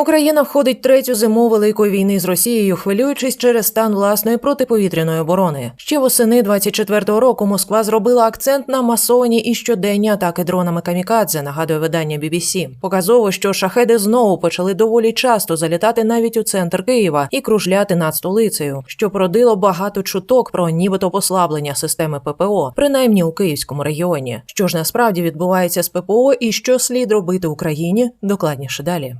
Україна входить третю зиму великої війни з Росією, хвилюючись через стан власної протиповітряної оборони. Ще восени 24-го року Москва зробила акцент на масовані і щоденні атаки дронами камікадзе. Нагадує видання BBC. Показово, що шахеди знову почали доволі часто залітати навіть у центр Києва і кружляти над столицею, що породило багато чуток про нібито послаблення системи ППО, принаймні у київському регіоні. Що ж насправді відбувається з ППО і що слід робити Україні? Докладніше далі.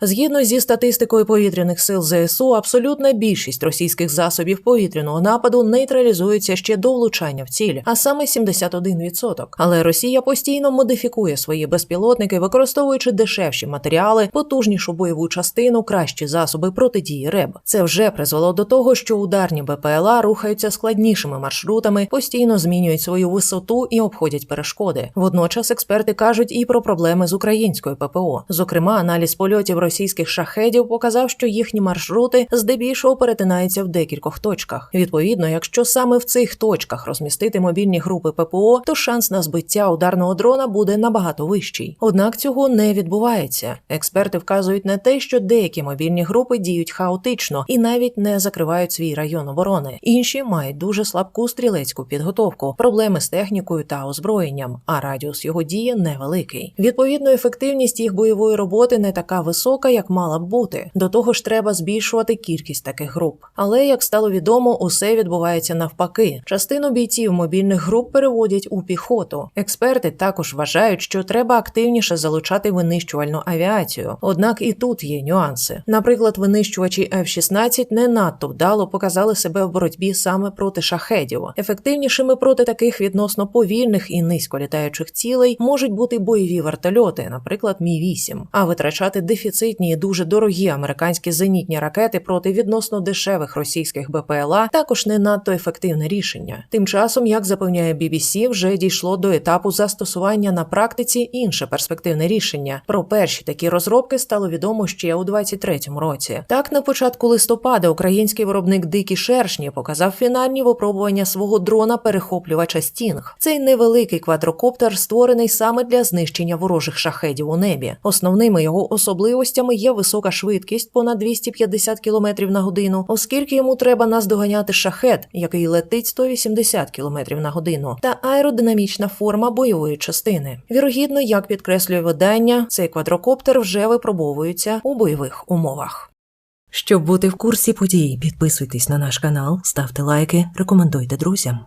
Згідно зі статистикою повітряних сил ЗСУ, абсолютна більшість російських засобів повітряного нападу нейтралізується ще до влучання в ціль, а саме 71%. Але Росія постійно модифікує свої безпілотники, використовуючи дешевші матеріали, потужнішу бойову частину, кращі засоби протидії РЕБ. Це вже призвело до того, що ударні БПЛА рухаються складнішими маршрутами, постійно змінюють свою висоту і обходять перешкоди. Водночас експерти кажуть і про проблеми з українською ППО. Зокрема, аналіз польотів російських шахедів показав, що їхні маршрути здебільшого перетинаються в декількох точках. Відповідно, якщо саме в цих точках розмістити мобільні групи ППО, то шанс на збиття ударного дрона буде набагато вищий. Однак цього не відбувається. Експерти вказують на те, що деякі мобільні групи діють хаотично і навіть не закривають свій район оборони. Інші мають дуже слабку стрілецьку підготовку, проблеми з технікою та озброєнням, а радіус його дії невеликий. Відповідно, ефективність їх бойової роботи не така висока, як мала б бути. До того ж, треба збільшувати кількість таких груп. Але як стало відомо, усе відбувається навпаки. Частину бійців мобільних груп переводять у піхоту. Експерти також вважають, що треба активніше залучати винищувальну авіацію. Однак і тут є нюанси. Наприклад, винищувачі F-16 не надто вдало показали себе в боротьбі саме проти шахедів. Ефективнішими проти таких відносно повільних і низьколітаючих цілей можуть бути бойові вертольоти, наприклад, Мі 8 а витрачати дефіцитні і дуже дорогі американські зенітні ракети проти відносно дешевих російських БПЛА також не надто ефективне рішення. Тим часом, як запевняє BBC, вже дійшло до етапу застосування на практиці інше перспективне рішення. Про перші такі розробки стало відомо ще у 23-му році. Так, на початку листопада український виробник Дикі Шершні показав фінальні випробування свого дрона перехоплювача Стінг. Цей невеликий квадрокоптер створений саме для знищення ворожих шахедів у небі. Основними його особливостями є висока швидкість понад 250 км на годину, оскільки йому треба наздоганяти шахет, який летить 180 км на годину, та аеродинамічна форма бойової частини. Вірогідно, як підкреслює видання, цей квадрокоптер вже випробовується у бойових умовах. Щоб бути в курсі подій, підписуйтесь на наш канал, ставте лайки, рекомендуйте друзям.